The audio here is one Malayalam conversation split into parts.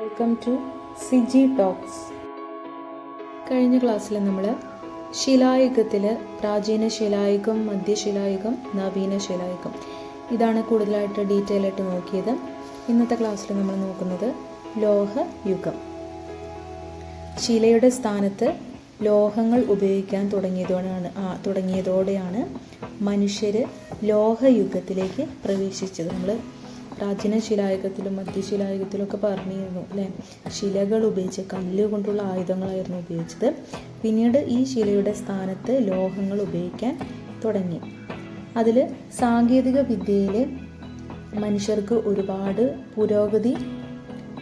വെൽക്കം ടു സിജി ടോക്സ് കഴിഞ്ഞ ക്ലാസ്സിൽ നമ്മൾ ശിലായുഗത്തിൽ പ്രാചീന ശിലായുഗം മധ്യശിലായുഗം നവീന ശിലായുഗം. ഇതാണ് കൂടുതലായിട്ട് ഡീറ്റെയിൽ ആയിട്ട് നോക്കിയത്. ഇന്നത്തെ ക്ലാസ്സിൽ നമ്മൾ നോക്കുന്നത് ലോഹയുഗം ശിലയുടെ സ്ഥാനത്ത് ലോഹങ്ങൾ ഉപയോഗിക്കാൻ തുടങ്ങിയതോടെയാണ് തുടങ്ങിയതോടെയാണ് മനുഷ്യർ ലോഹയുഗത്തിലേക്ക് പ്രവേശിച്ചത്. നമ്മൾ പ്രാചീന ശിലായുഗത്തിലും മധ്യശിലായുഗത്തിലും ഒക്കെ പറഞ്ഞിരുന്നു അല്ലേ? ശിലകൾ ഉപയോഗിച്ച് കല്ല് കൊണ്ടുള്ള ആയുധങ്ങളായിരുന്നു ഉപയോഗിച്ചത്. പിന്നീട് ഈ ശിലയുടെ സ്ഥാനത്ത് ലോഹങ്ങൾ ഉപയോഗിക്കാൻ തുടങ്ങി. അതിൽ സാങ്കേതിക വിദ്യയിൽ മനുഷ്യർക്ക് ഒരുപാട് പുരോഗതി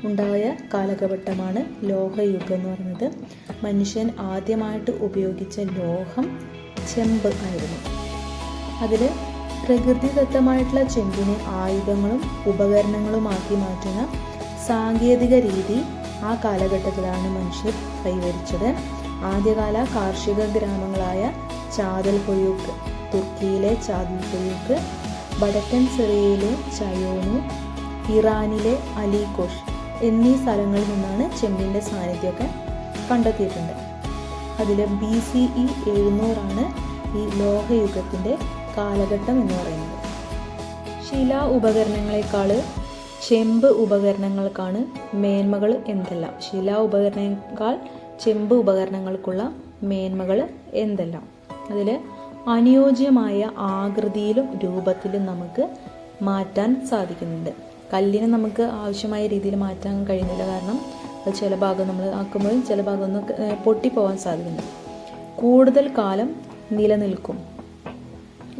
ഉണ്ടായ കാലഘട്ടമാണ് ലോഹയുഗം എന്ന് പറയുന്നത്. മനുഷ്യൻ ആദ്യമായിട്ട് ഉപയോഗിച്ച ലോഹം ചെമ്പ് ആയിരുന്നു. അതിൽ പ്രകൃതിദത്തമായിട്ടുള്ള ചെമ്പിനെ ആയുധങ്ങളും ഉപകരണങ്ങളുമാക്കി മാറ്റുന്ന സാങ്കേതിക രീതി ആ കാലഘട്ടത്തിലാണ് മനുഷ്യർ കൈവരിച്ചത്. ആദ്യകാല കാർഷിക ഗ്രാമങ്ങളായ ചാതൽ പൊയ്യൂക്ക് തുർക്കിയിലെ ചാതൽ പൊയ്യൂക്ക് വടക്കൻ സിറിയയിലെ ചയോനു ഇറാനിലെ അലികോഷ് എന്നീ സ്ഥലങ്ങളിൽ നിന്നാണ് ചെമ്പിന്റെ സാന്നിധ്യമൊക്കെ കണ്ടെത്തിയിട്ടുണ്ട്. അതിൽ ബി സി ഇ എഴുന്നൂറാണ് ഈ ലോഹയുഗത്തിന്റെ കാലഘട്ടം എന്ന് പറയുന്നത്. ശിലാ ഉപകരണങ്ങളെക്കാൾ ചെമ്പ് ഉപകരണങ്ങൾക്കാണ് മേന്മകൾ എന്തെല്ലാം. ശില ഉപകരണങ്ങളെക്കാൾ ചെമ്പ് ഉപകരണങ്ങൾക്കുള്ള മേന്മകൾ എന്തെല്ലാം. അതിൽ അനുയോജ്യമായ ആകൃതിയിലും രൂപത്തിലും നമുക്ക് മാറ്റാൻ സാധിക്കുന്നുണ്ട്. കല്ലിനെ നമുക്ക് ആവശ്യമായ രീതിയിൽ മാറ്റാൻ കഴിയുന്നില്ല കാരണം അത് ചില ഭാഗം നമ്മൾ ആക്കുമ്പോഴും ചില ഭാഗം ഒന്ന് പൊട്ടിപ്പോവാൻ സാധിക്കുന്നു കൂടുതൽ കാലം നിലനിൽക്കും.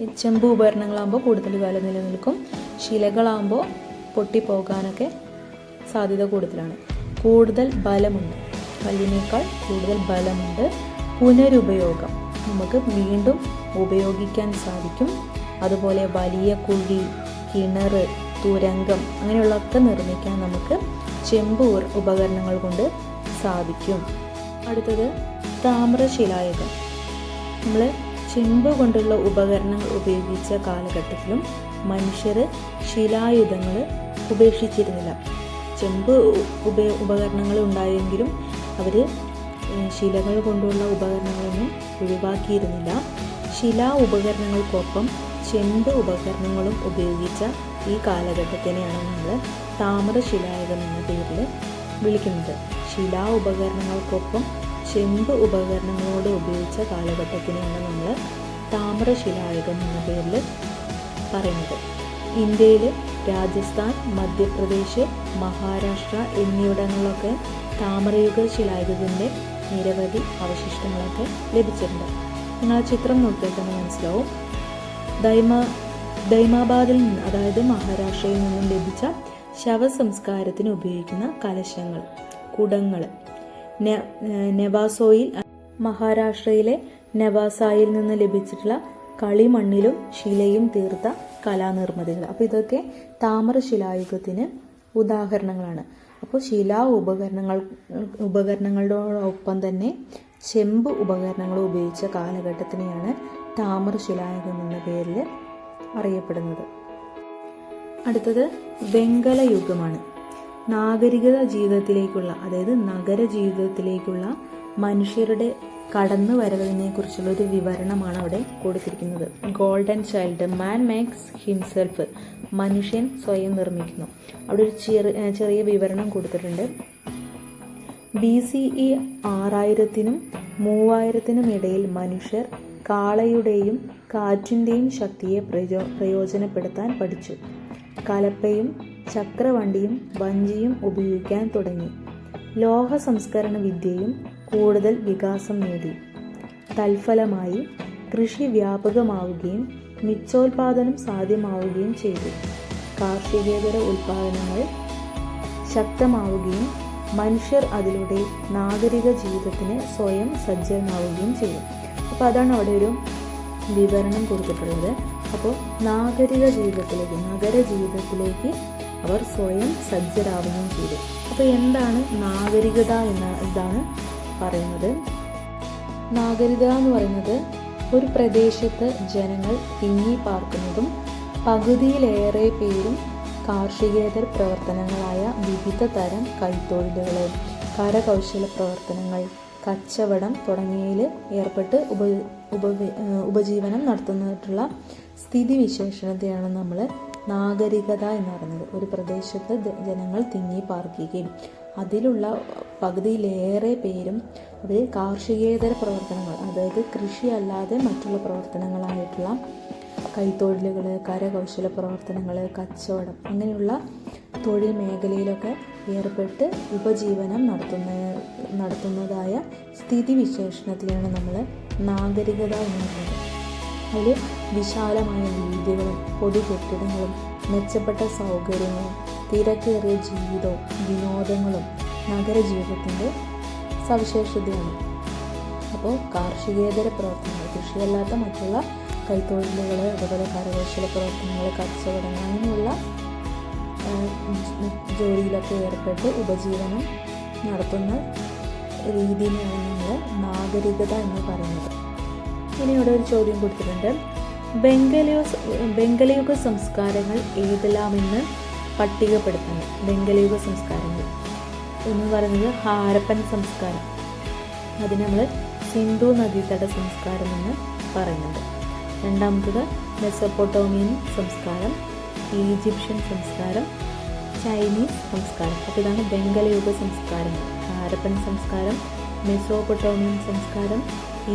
ചെമ്പ് ഉപകരണങ്ങളാകുമ്പോൾ കൂടുതൽ കാലം നിലനിൽക്കും. ശിലകളാകുമ്പോൾ പൊട്ടിപ്പോകാനൊക്കെ സാധ്യത കൂടുതലാണ്. കൂടുതൽ ബലമുണ്ട്. കല്ലിനേക്കാൾ കൂടുതൽ ബലമുണ്ട്. പുനരുപയോഗം നമുക്ക് വീണ്ടും ഉപയോഗിക്കാൻ സാധിക്കും. അതുപോലെ വലിയ കുഴി കിണർ തുരങ്കം അങ്ങനെയുള്ളതൊക്കെ നിർമ്മിക്കാൻ നമുക്ക് ചെമ്പ് ഉപകരണങ്ങൾ കൊണ്ട് സാധിക്കും. അടുത്തത് താമ്രശിലായുഗം. നമ്മൾ ചെമ്പ് കൊണ്ടുള്ള ഉപകരണങ്ങൾ ഉപയോഗിച്ച കാലഘട്ടത്തിലും മനുഷ്യർ ശിലായുധങ്ങൾ ഉപേക്ഷിച്ചിരുന്നില്ല. ചെമ്പ് ഉപ ഉപകരണങ്ങൾ ഉണ്ടായെങ്കിലും അവർ ശിലകൾ കൊണ്ടുള്ള ഉപകരണങ്ങളൊന്നും ഒഴിവാക്കിയിരുന്നില്ല. ശിലാ ഉപകരണങ്ങൾക്കൊപ്പം ചെമ്പ് ഉപകരണങ്ങളും ഉപയോഗിച്ച ഈ കാലഘട്ടത്തിനെയാണ് നമ്മൾ താമരശിലായുധം എന്ന പേരിൽ വിളിക്കുന്നത്. ശിലാ ഉപകരണങ്ങൾക്കൊപ്പം ചെമ്പ് ഉപകരണങ്ങളോട് ഉപയോഗിച്ച കാലഘട്ടത്തിനെയാണ് നമ്മൾ താമ്രശിലായുഗം എന്ന പേരിൽ പറയുന്നത്. ഇന്ത്യയിൽ രാജസ്ഥാൻ മധ്യപ്രദേശ് മഹാരാഷ്ട്ര എന്നിവിടങ്ങളിലൊക്കെ താമരയുഗ ശിലായുഗത്തിന്റെ നിരവധി അവശിഷ്ടങ്ങളൊക്കെ ലഭിച്ചിട്ടുണ്ട്. നിങ്ങൾ ആ ചിത്രം നോക്കിയാൽ തന്നെ മനസ്സിലാവും. ദൈമ ദൈമാബാദിൽ നിന്ന് അതായത് മഹാരാഷ്ട്രയിൽ നിന്നും ലഭിച്ച ശവസംസ്കാരത്തിന് ഉപയോഗിക്കുന്ന കലശങ്ങൾ കുടങ്ങൾ നെവാസോയിൽ മഹാരാഷ്ട്രയിലെ നെവാസായിൽ നിന്ന് ലഭിച്ചിട്ടുള്ള കളിമണ്ണിലും ശിലയും തീർത്ത കലാനിർമ്മിതികൾ. അപ്പോൾ ഇതൊക്കെ താമ്രശിലായുഗത്തിന് ഉദാഹരണങ്ങളാണ്. അപ്പോൾ ശിലാ ഉപകരണങ്ങൾ ഉപകരണങ്ങളോടൊപ്പം തന്നെ ചെമ്പ് ഉപകരണങ്ങൾ ഉപയോഗിച്ച കാലഘട്ടത്തിനെയാണ് താമ്രശിലായുഗം എന്ന പേരിൽ അറിയപ്പെടുന്നത്. അടുത്തത് വെങ്കല യുഗമാണ് നാഗരികത ജീവിതത്തിലേക്കുള്ള അതായത് നഗര ജീവിതത്തിലേക്കുള്ള മനുഷ്യരുടെ കടന്നു വരവിനെ കുറിച്ചുള്ള ഒരു വിവരണമാണ് അവിടെ കൊടുത്തിരിക്കുന്നത്. Golden child man makes himself മനുഷ്യൻ സ്വയം നിർമ്മിക്കുന്നു. അവിടെ ഒരു ചെറിയ ചെറിയ വിവരണം കൊടുത്തിട്ടുണ്ട്. ബി സി ഇ ആറായിരത്തിനും മൂവായിരത്തിനും ഇടയിൽ മനുഷ്യർ കാളയുടെയും കാറ്റിന്റെയും ശക്തിയെ പ്രയോ പ്രയോജനപ്പെടുത്താൻ പഠിച്ചു. കലപ്പയും ചക്രവണ്ടിയും വഞ്ചിയും ഉപയോഗിക്കാൻ തുടങ്ങി. ലോഹ സംസ്കരണ വിദ്യയും കൂടുതൽ വികാസം നേടി. തൽഫലമായി കൃഷി വ്യാപകമാവുകയും മിച്ചോൽപാദനം സാധ്യമാവുകയും ചെയ്തു. കാർഷികേതര ഉൽപാദനങ്ങൾ ശക്തമാവുകയും മനുഷ്യർ അതിലൂടെ നാഗരിക ജീവിതത്തിന് സ്വയം സജ്ജമാവുകയും ചെയ്തു. അപ്പോൾ അതാണ് അവിടെ ഒരു വിവരണം കൊടുത്തിട്ടുള്ളത്. അപ്പോൾ നാഗരിക ജീവിതത്തിലേക്ക് നഗര ജീവിതത്തിലേക്ക് അവർ സ്വയം സജ്ജരാവുകയും ചെയ്തു. അപ്പോൾ എന്താണ് നാഗരികത എന്ന ഇതാണ് പറയുന്നത്. നാഗരികത എന്ന് പറയുന്നത് ഒരു പ്രദേശത്ത് ജനങ്ങൾ തിങ്ങി പാർക്കുന്നതും പകുതിയിലേറെ പേരും കാർഷികേതര പ്രവർത്തനങ്ങളായ വിവിധ തരം കൈത്തൊഴിലുകൾ കരകൗശല പ്രവർത്തനങ്ങൾ കച്ചവടം തുടങ്ങിയതിൽ ഏർപ്പെട്ട് ഉപ ഉപ ഉപജീവനം നടത്തുന്നതായിട്ടുള്ള സ്ഥിതിവിശേഷണത്തെയാണ് നമ്മൾ നാഗരികത എന്ന് പറയുന്നത്. ഒരു പ്രദേശത്ത് ജനങ്ങൾ തിങ്ങി പാർക്കുകയും അതിലുള്ള പകുതിയിലേറെ പേരും അവർ കാർഷികേതര പ്രവർത്തനങ്ങൾ അതായത് കൃഷി അല്ലാതെ മറ്റുള്ള പ്രവർത്തനങ്ങളായിട്ടുള്ള കൈത്തൊഴിലുകൾ കരകൗശല പ്രവർത്തനങ്ങൾ കച്ചവടം അങ്ങനെയുള്ള തൊഴിൽ മേഖലയിലൊക്കെ ഏർപ്പെട്ട് ഉപജീവനം നടത്തുന്ന നടത്തുന്നതായ സ്ഥിതിവിശേഷണത്തിലാണ് നമ്മൾ നാഗരികത എന്ന് പറയുന്നത്. അതിൽ വിശാലമായ വീതികളും പൊതു കെട്ടിടങ്ങളും മെച്ചപ്പെട്ട സൗകര്യങ്ങളും തിരക്കേറിയ ജീവിതവും വിനോദങ്ങളും നഗരജീവിതത്തിന്റെ സവിശേഷതയാണ്. അപ്പോൾ കാർഷികേതര പ്രവർത്തനങ്ങൾ കൃഷിയല്ലാത്ത മറ്റുള്ള കൈത്തൊഴിലുകൾ അതുപോലെ കരകൗശല പ്രവർത്തനങ്ങൾ കച്ചവടങ്ങൾ അങ്ങനെയുള്ള ജോലിയിലൊക്കെ ഏർപ്പെട്ട് ഉപജീവനം നടത്തുന്ന രീതിയിലാണ് നമ്മൾ നാഗരികത എന്ന് പറയുന്നത്. ഇനി ഇവിടെ ഒരു ചോദ്യം കൊടുത്തിട്ടുണ്ട്. ബംഗലയോ ബംഗലയുഗ സംസ്കാരങ്ങൾ ഏതെല്ലാമെന്ന് പട്ടികപ്പെടുത്തണം ബംഗലയുഗ സംസ്കാരങ്ങൾ എന്ന് പറയുന്നത് ഹാരപ്പൻ സംസ്കാരം. അതിന് നമ്മൾ സിന്ധു നദീതട സംസ്കാരം എന്ന് പറയുന്നുണ്ട്. രണ്ടാമത്തത് മെസ്സപ്പൊട്ടോമിയൻ സംസ്കാരം ഈജിപ്ഷ്യൻ സംസ്കാരം ചൈനീസ് സംസ്കാരം. അപ്പോൾ ഇതാണ് ബംഗലയുഗ സംസ്കാരങ്ങൾ ഹാരപ്പൻ സംസ്കാരം മെസോപൊട്ടോമിയൻ സംസ്കാരം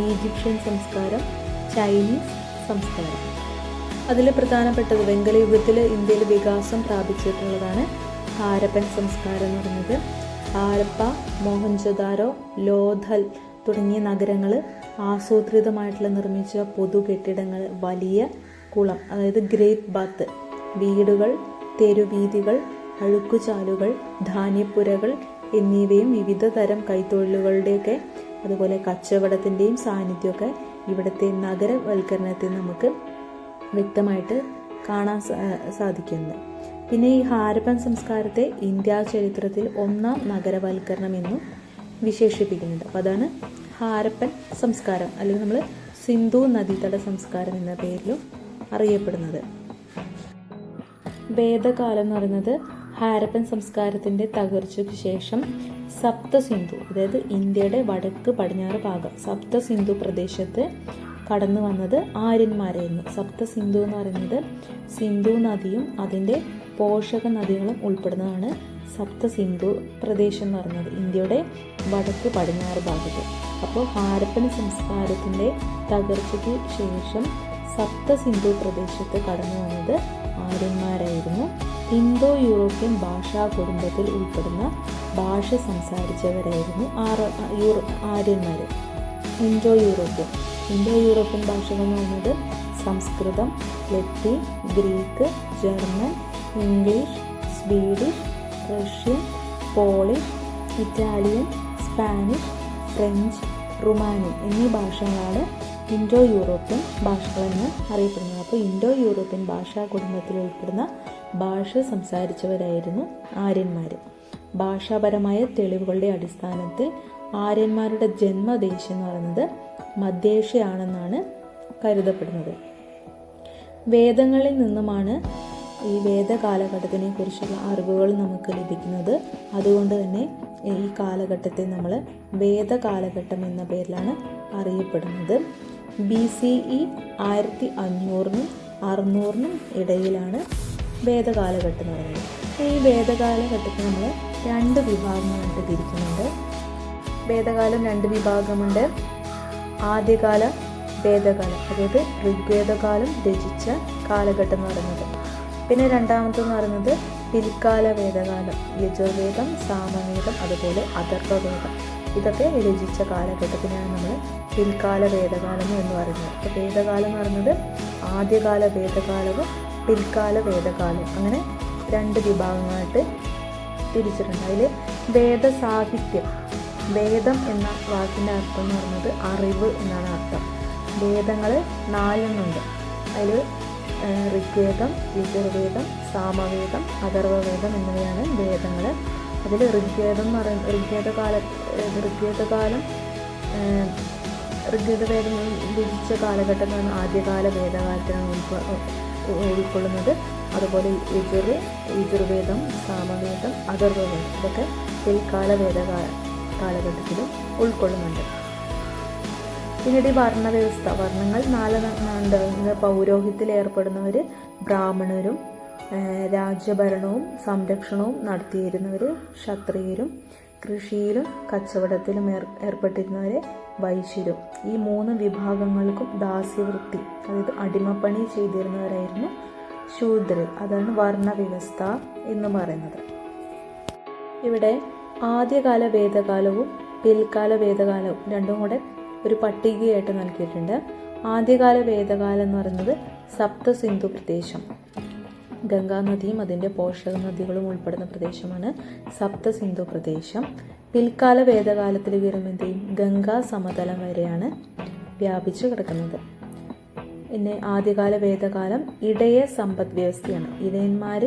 ഈജിപ്ഷ്യൻ സംസ്കാരം ചൈനീസ് സംസ്കാരം. അതിൽ പ്രധാനപ്പെട്ടത് വെങ്കലയുഗത്തിൽ ഇന്ത്യയിൽ വികാസം പ്രാപിച്ചിട്ടുള്ളതാണ് ഹാരപ്പൻ സംസ്കാരം എന്ന് പറയുന്നത് ഹാരപ്പ മോഹൻജദാരോ ലോഥൽ തുടങ്ങിയ നഗരങ്ങൾ ആസൂത്രിതമായിട്ടുള്ള നിർമ്മിച്ച പൊതു കെട്ടിടങ്ങൾ വലിയ കുളം അതായത് ഗ്രേറ്റ് ബാത്ത്. വീടുകൾ തെരുവീതികൾ അഴുക്കുചാലുകൾ ധാന്യപ്പുരകൾ എന്നിവയും വിവിധ തരം കൈത്തൊഴിലുകളുടെയൊക്കെ അതുപോലെ കച്ചവടത്തിന്റെയും സാന്നിധ്യമൊക്കെ ഇവിടുത്തെ നഗരവൽക്കരണത്തിൽ നമുക്ക് വ്യക്തമായിട്ട് കാണാൻ സാധിക്കുന്നത് പിന്നെ ഈ ഹാരപ്പൻ സംസ്കാരത്തെ ഇന്ത്യ ചരിത്രത്തിൽ ഒന്നാം നഗരവൽക്കരണം എന്നും വിശേഷിപ്പിക്കുന്നുണ്ട്. അപ്പോൾ അതാണ് ഹാരപ്പൻ സംസ്കാരം അല്ലെങ്കിൽ നമ്മൾ സിന്ധു നദീതട സംസ്കാരം എന്ന പേരിലും അറിയപ്പെടുന്നത്. വേദകാലം എന്ന് പറയുന്നത് ഹാരപ്പൻ സംസ്കാരത്തിന്റെ തകർച്ചയ്ക്ക് ശേഷം സപ്തസിന്ധു അതായത് ഇന്ത്യയുടെ വടക്ക് പടിഞ്ഞാറ് ഭാഗം സപ്തസിന്ധു പ്രദേശത്ത് കടന്നു വന്നത് ആര്യന്മാരായിരുന്നു. സപ്തസിന്ധു എന്ന് പറയുന്നത് സിന്ധു നദിയും അതിന്റെ പോഷക നദികളും ഉൾപ്പെടുന്നതാണ് സപ്തസിന്ധു പ്രദേശം എന്ന് പറയുന്നത് ഇന്ത്യയുടെ വടക്ക് പടിഞ്ഞാറ് ഭാഗത്ത്. അപ്പോൾ ഹാരപ്പൻ സംസ്കാരത്തിന്റെ തകർച്ചയ്ക്ക് ശേഷം സപ്തസിന്ധു പ്രദേശത്ത് കടന്നു വന്നത് ആര്യന്മാരായിരുന്നു. ഇന്തോ യൂറോപ്യൻ ഭാഷാ കുടുംബത്തിൽ ഉൾപ്പെടുന്ന ഭാഷ സംസാരിച്ചവരായിരുന്നു യൂറോ ആര്യന്മാർ ഇൻഡോ യൂറോപ്യൻ ഇൻഡോ യൂറോപ്യൻ ഭാഷകൾ എന്ന് പറയുന്നത് സംസ്കൃതം ലത്തീൻ Greek German English Swedish Russian Polish Italian Spanish French Rumanian എന്നീ ഭാഷകളാണ് ഇൻഡോ യൂറോപ്യൻ ഭാഷകളെന്ന് അറിയപ്പെടുന്നത്. അപ്പോൾ ഇൻഡോ യൂറോപ്യൻ ഭാഷാ കുടുംബത്തിൽ ഉൾപ്പെടുന്ന ഭാഷ സംസാരിച്ചവരായിരുന്നു ആര്യന്മാർ ഭാഷാപരമായ തെളിവുകളുടെ അടിസ്ഥാനത്തിൽ ആര്യന്മാരുടെ ജന്മദേശം എന്ന് പറയുന്നത് മധ്യേഷ്യയാണെന്നാണ് കരുതപ്പെടുന്നത്. വേദങ്ങളിൽ നിന്നുമാണ് ഈ വേദ കാലഘട്ടത്തിനെ കുറിച്ചുള്ള അറിവുകൾ നമുക്ക് ലഭിക്കുന്നത്. അതുകൊണ്ട് തന്നെ ഈ കാലഘട്ടത്തെ നമ്മൾ വേദ കാലഘട്ടം എന്ന പേരിലാണ് അറിയപ്പെടുന്നത്. ബി സി ഇ ആയിരത്തി അഞ്ഞൂറിനും അറുന്നൂറിനും ഇടയിലാണ് വേദകാലഘട്ടം എന്ന് പറയുന്നത്. ഈ വേദകാലഘട്ടത്തെ നമ്മൾ രണ്ട് വിഭാഗങ്ങളായിട്ട് തിരിക്കുന്നുണ്ട്. വേദകാലം രണ്ട് വിഭാഗമുണ്ട്. ആദ്യകാല വേദകാലം അതായത് ഋഗ്വേദകാലം രചിച്ച കാലഘട്ടം എന്ന് പറയുന്നത്. പിന്നെ രണ്ടാമത്തെന്ന് പറയുന്നത് പിൽക്കാല വേദകാലം യജുർവേദം സാമവേദം അതുപോലെ അഥർവവേദം. ഇതൊക്കെ രചിച്ച കാലഘട്ടത്തിനാണ് നമ്മൾ പിൽക്കാല വേദകാലം എന്ന് പറയുന്നത്. അപ്പോൾ വേദകാലം എന്ന് പറയുന്നത് ആദ്യകാല വേദകാലവും പിൽക്കാല വേദകാലം. അങ്ങനെ രണ്ട് വിഭാഗങ്ങളായിട്ട് തിരിച്ചിട്ടുണ്ട്. അതിൽ വേദസാഹിത്യം വേദം എന്ന വാക്കിന്റെ അർത്ഥം എന്ന് പറയുന്നത് അറിവ് എന്നാണ് അർത്ഥം. വേദങ്ങൾ നാലെണ്ണുണ്ട് അതിൽ ഋഗ്വേദം യജുർവേദം സാമവേദം അഥർവവേദം എന്നിവയാണ് വേദങ്ങൾ അതിൽ ഋഗ്വേദം എന്ന് പറയുന്നത് ഋഗ്വേദകാല ഋഗ്വേദകാലം ഋഗ്വേദവേദം രചിച്ച കാലഘട്ടങ്ങളാണ് ആദ്യകാല വേദകാലത്തിനാണ് ഉൾക്കൊ- ഉൾക്കൊള്ളുന്നത്. അതുപോലെ യജുർ യജുർവേദം സാമവേദം അഥർവവേദം ഇതൊക്കെ പിൽക്കാല വേദ കാലഘട്ടത്തിലും ഉൾക്കൊള്ളുന്നുണ്ട്. പിന്നീട് ഈ വർണവ്യവസ്ഥ വർണങ്ങൾ നാലെണ്ണുണ്ട് പൗരോഹിത്യത്തിൽ ഏർപ്പെടുന്നവർ ബ്രാഹ്മണരും രാജ്യഭരണവും സംരക്ഷണവും നടത്തിയിരുന്നവർ ക്ഷത്രിയരും കൃഷിയിലും കച്ചവടത്തിലും ഏർ ഏർപ്പെട്ടിരുന്നവരെ വൈശ്യരും ഈ മൂന്ന് വിഭാഗങ്ങൾക്കും ദാസ്യവൃത്തി അതായത് അടിമപ്പണി ചെയ്തിരുന്നവരായിരുന്നു ശൂദ്രർ. അതാണ് വർണവ്യവസ്ഥ എന്ന് പറയുന്നത്. ഇവിടെ ആദ്യകാല വേദകാലവും പിൽക്കാല വേദകാലവും രണ്ടും കൂടെ ഒരു പട്ടികയായിട്ട് നൽകിയിട്ടുണ്ട്. ആദ്യകാല വേദകാലം എന്ന് പറയുന്നത് സപ്ത സിന്ധു പ്രദേശം. ഗംഗാ നദിയും അതിന്റെ പോഷക നദികളും ഉൾപ്പെടുന്ന പ്രദേശമാണ് സപ്തസിന്ധു പ്രദേശം. പിൽക്കാല വേദകാലത്തിൽ വരുമ്പോഴത്തേയും ഗംഗാ സമതലം വരെയാണ് വ്യാപിച്ചു കിടക്കുന്നത്. പിന്നെ ആദ്യകാല വേദകാലം ഇടയ സമ്പദ് വ്യവസ്ഥയാണ്. ഇടയന്മാർ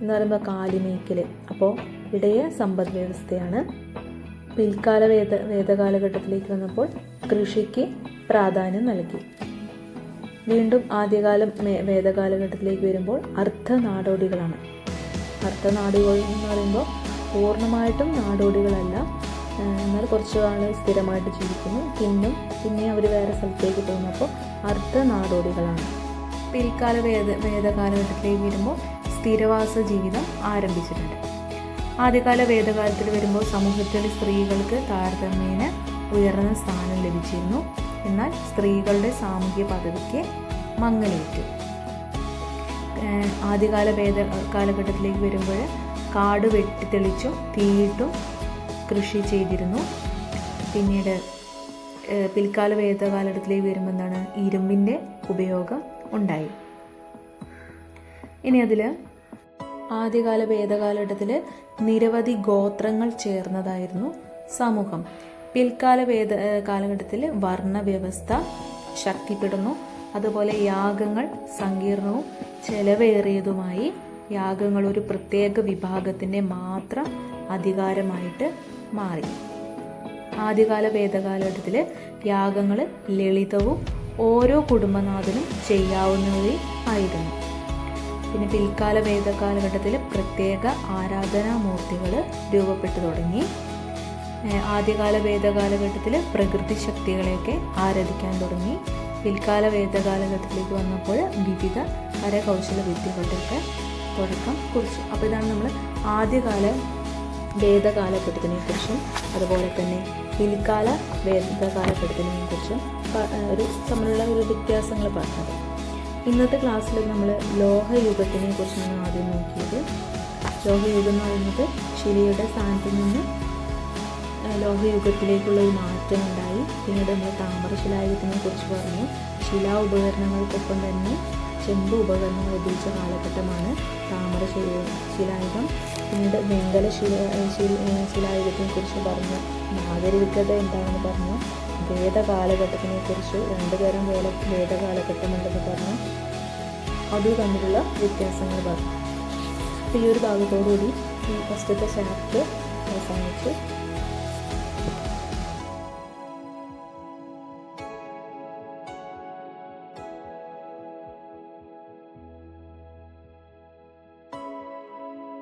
എന്ന് പറയുമ്പോൾ കാലിമേക്കൽ അപ്പോൾ ഇടയ സമ്പദ് വ്യവസ്ഥയാണ്. പിൽക്കാല വേദ വേദകാലഘട്ടത്തിലേക്ക് വന്നപ്പോൾ കൃഷിക്ക് പ്രാധാന്യം നൽകി. വീണ്ടും ആദ്യകാലം വേദകാലഘട്ടത്തിലേക്ക് വരുമ്പോൾ അർദ്ധനാടോടികളാണ്. നാടോടികളാണ് എന്ന് പറയുമ്പോൾ പൂർണമായിട്ടും നാടോടികളല്ല. എന്നാൽ കുറച്ച് ആൾ സ്ഥിരമായിട്ട് ജീവിക്കുന്നു. പിന്നും പിന്നെ അവർ വേറെ സ്ഥലത്തേക്ക് പോകുന്നപ്പോൾ അപ്പോൾ നാടോടികളാണ് പിൽക്കാല വേദ വേദകാലഘട്ടത്തിലേക്ക് വരുമ്പോൾ സ്ഥിരവാസ ജീവിതം ആരംഭിച്ചിട്ടുണ്ട്. ആദ്യകാല വേദകാലത്തിൽ വരുമ്പോൾ സമൂഹത്തിൽ സ്ത്രീകൾക്ക് താരതമ്യേന ഉയർന്ന സ്ഥാനം ലഭിച്ചിരുന്നു. എന്നാൽ സ്ത്രീകളുടെ സാമൂഹ്യ പദവിക്ക് മങ്ങലേറ്റു. ആദ്യകാല വേദ കാലഘട്ടത്തിലേക്ക് വരുമ്പോൾ കാട് വെട്ടിത്തെളിച്ചും തീയിട്ടും കൃഷി ചെയ്തിരുന്നു. പിന്നീട് പിൽക്കാല പിൽക്കാല വേദകാലഘട്ടത്തിലേക്ക് വരുമ്പോൾ എന്താണ് ഇരുമ്പിന്റെ ഉപയോഗം ഉണ്ടായി. ഇനി അതിൽ ആദ്യകാല വേദകാലഘട്ടത്തിൽ നിരവധി ഗോത്രങ്ങൾ ചേർന്നതായിരുന്നു സമൂഹം. പിൽക്കാല വേദ കാലഘട്ടത്തിൽ വർണവ്യവസ്ഥ ശക്തിപ്പെടുന്നു. അതുപോലെ യാഗങ്ങൾ സങ്കീർണവും ചെലവേറിയതുമായി യാഗങ്ങൾ ഒരു പ്രത്യേക വിഭാഗത്തിന്റെ മാത്രം അധികാരമായിട്ട് മാറി. ആദ്യകാല വേദകാലഘട്ടത്തിൽ യാഗങ്ങൾ ലളിതവും ഓരോ കുടുംബനാഥനും ചെയ്യാവുന്നവയും ആയിരുന്നു. പിന്നെ പിൽക്കാല വേദകാലഘട്ടത്തിൽ പ്രത്യേക ആരാധനാമൂർത്തികൾ രൂപപ്പെട്ടു തുടങ്ങി. ആദ്യകാല വേദകാലഘട്ടത്തിൽ പ്രകൃതി ശക്തികളെയൊക്കെ ആരാധിക്കാൻ തുടങ്ങി. പിൽക്കാല വേദകാലഘട്ടത്തിലേക്ക് വന്നപ്പോൾ വിവിധ കരകൗശല വിദ്യകളുടെയൊക്കെ തുടക്കം കുറിച്ചു. അപ്പോൾ ഇതാണ് നമ്മൾ ആദ്യകാല വേദകാലഘട്ടത്തിനെ കുറിച്ചും അതുപോലെ തന്നെ പിൽക്കാല വേദകാലഘട്ടത്തിനെ കുറിച്ചും ഒരു തമ്മിലുള്ള ഒരു വ്യത്യാസങ്ങൾ പറഞ്ഞത്. ഇന്നത്തെ ക്ലാസ്സിൽ നമ്മൾ ലോഹയുഗത്തിനെ കുറിച്ചാണ് ആദ്യം നോക്കിയത്. ലോഹയുഗം എന്ന് പറയുന്നത് ശിലയുടെ സ്ഥാനത്ത് നിന്ന് ലോഹയുഗത്തിലേക്കുള്ള ഒരു മാറ്റം ഉണ്ടായി പിന്നീട് നമ്മൾ താമ്രശിലായുഗത്തിനെ കുറിച്ച് പറഞ്ഞു. ശിലാ ഉപകരണങ്ങൾക്കൊപ്പം തന്നെ ചെമ്പ് ഉപകരണങ്ങൾ ഉപയോഗിച്ച കാലഘട്ടമാണ് താമര ശിലായുഗം. പിന്നീട് വെങ്കല ശില ശിലായുഗത്തിനെ കുറിച്ച് പറഞ്ഞു. നാഗരികത എന്താണെന്ന് പറഞ്ഞു. വേദകാലഘട്ടത്തിനെ കുറിച്ച് രണ്ട് തരം വേല വേദകാലഘട്ടമുണ്ടെന്ന് പറഞ്ഞു. അത് തമ്മിലുള്ള വ്യത്യാസങ്ങൾ പറഞ്ഞു. അപ്പോൾ ഈ ഒരു ഭാഗത്തോടുകൂടി ഈ ഫസ്റ്റത്തെ ചാപ്റ്റർ അവസാനിച്ചു.